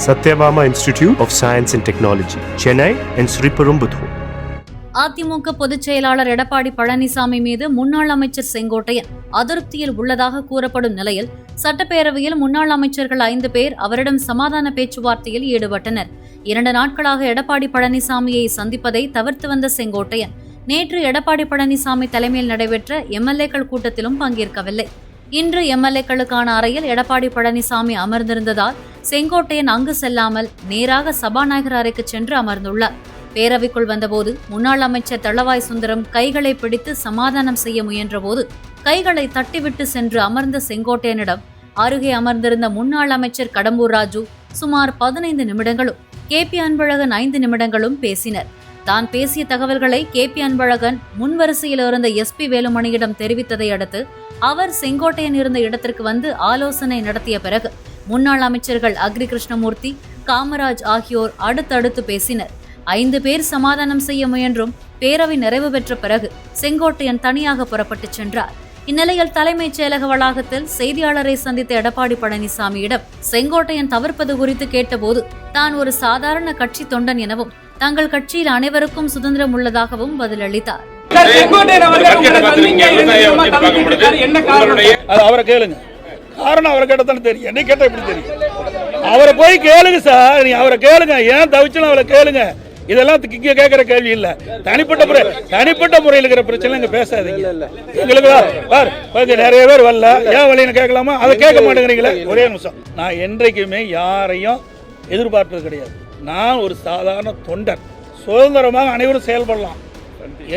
Sathyabama institute of science and technology Chennai and Sriperumbudur. AIADMK பொதுச் செயலாளர் எடப்பாடி பழனிசாமி மீது முன்னாள் அமைச்சர் செங்கோட்டையன் அதிருப்தியில் உள்ளதாக கூறப்படும் நிலையில் சட்டப்பேரவையில் முன்னாள் அமைச்சர்கள் ஐந்து பேர் அவரிடம் சமாதான பேச்சுவார்த்தையில் ஈடுபட்டனர் இரண்டு நாட்களாக எடப்பாடி பழனிசாமியை சந்திப்பதை தவிர்த்து வந்த செங்கோட்டையன் நேற்று எடப்பாடி பழனிசாமி தலைமையில் நடைபெற்ற எம்எல்ஏக்கள் கூட்டத்திலும் பங்கேற்கவில்லை இன்று எம்எல்ஏக்களுக்கான அறையில் எடப்பாடி பழனிசாமி அமர்ந்திருந்ததால் செங்கோட்டையன் அங்கு செல்லாமல் நேராக சபாநாயகர் அறைக்கு சென்று அமர்ந்துள்ளார். பேரவைக்குள் வந்தபோது முன்னாள் அமைச்சர் தளவாய் சுந்தரம் கைகளை பிடித்து சமாதானம் செய்ய முயன்றபோது கைகளை தட்டிவிட்டு சென்று அமர்ந்த செங்கோட்டையனிடம் அருகே அமர்ந்திருந்த முன்னாள் அமைச்சர் கடம்பூர் ராஜு சுமார் பதினைந்து நிமிடங்களும் கே. பி. அன்பழகன் ஐந்து நிமிடங்களும் பேசினர். தான் பேசிய தகவல்களை கே. பி. அன்பழகன் முன்வரிசையில் இருந்த எஸ்பி வேலுமணியிடம் தெரிவித்ததை அடுத்து அவர் செங்கோட்டையன் இருந்த இடத்திற்கு வந்து ஆலோசனை நடத்திய பிறகு முன்னாள் அமைச்சர்கள் அக்ரி கிருஷ்ணமூர்த்தி காமராஜ் ஆகியோர் அடுத்தடுத்து பேசினர். ஐந்து பேர் சமாதானம் செய்ய முயன்றும் பேரவை நிறைவு பெற்ற பிறகு செங்கோட்டையன் தனியாக புறப்பட்டுச் சென்றார். இந்நிலையில் தலைமைச் செயலக வளாகத்தில் செய்தியாளரை சந்தித்த எடப்பாடி பழனிசாமியிடம் செங்கோட்டையன் தவிர்ப்பது குறித்து கேட்டபோது தான் ஒரு சாதாரண கட்சி தொண்டன் எனவும் தங்கள் கட்சியில் அனைவருக்கும் சுதந்திரம் உள்ளதாகவும் பதிலளித்தார். அவரை கேளுங்க. காரணம் அவரை கேட்டதானே தெரியும். என்னை கேட்டா எப்படி தெரியும்? அவரை போய் கேளுங்க சார். நீ அவரை கேளுங்க. ஏன் தவிச்சலும் அவரை கேளுங்க. இதெல்லாம் இங்க கேட்கிற கேள்வி இல்ல. தனிப்பட்ட முறை தனிப்பட்ட முறையில் இருக்கிற பிரச்சனை இங்க பேசாதீங்க. எங்களுக்கு தான், பார் பாருங்க, நிறைய பேர் வரல. ஏன் வழின்னு கேட்கலாமா? அதை கேட்க மாட்டேங்கிறீங்களே? ஒரே நிமிஷம். நான் என்றைக்குமே யாரையும் எதிர்பார்ப்பது கிடையாது. நான் ஒரு சாதாரண தொண்டர். சுதந்திரமாக அனைவரும் செயல்படலாம்.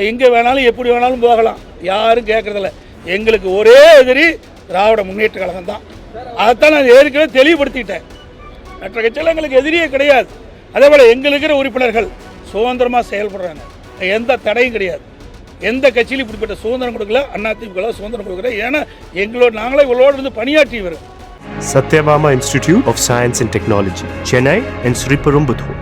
எங்க வேணாலும் எப்படி வேணாலும் போகலாம். யாரும் கேட்கறதில்ல எங்களுக்கு ஒரே எதிரி திராவிட முன்னேற்ற கழகம் தான். அதைத்தான் நான் ஏற்கனவே தெளிவுபடுத்திட்டேன். மற்ற கட்சியில் எங்களுக்கு எதிரியே கிடையாது. அதே போல் எங்களுக்கிற உறுப்பினர்கள் சுதந்திரமாக செயல்படுறாங்க. எந்த தடையும் கிடையாது. எந்த கட்சியிலும் இப்படிப்பட்ட சுதந்திரம் கொடுக்கல. அதிமுக சுதந்திரம் கொடுக்கல. ஏன்னா எங்களோட நாங்களே இவளோடு இருந்து பணியாற்றி வரோம் Sathyabama institute of science and technology Chennai and Sriperumbudur.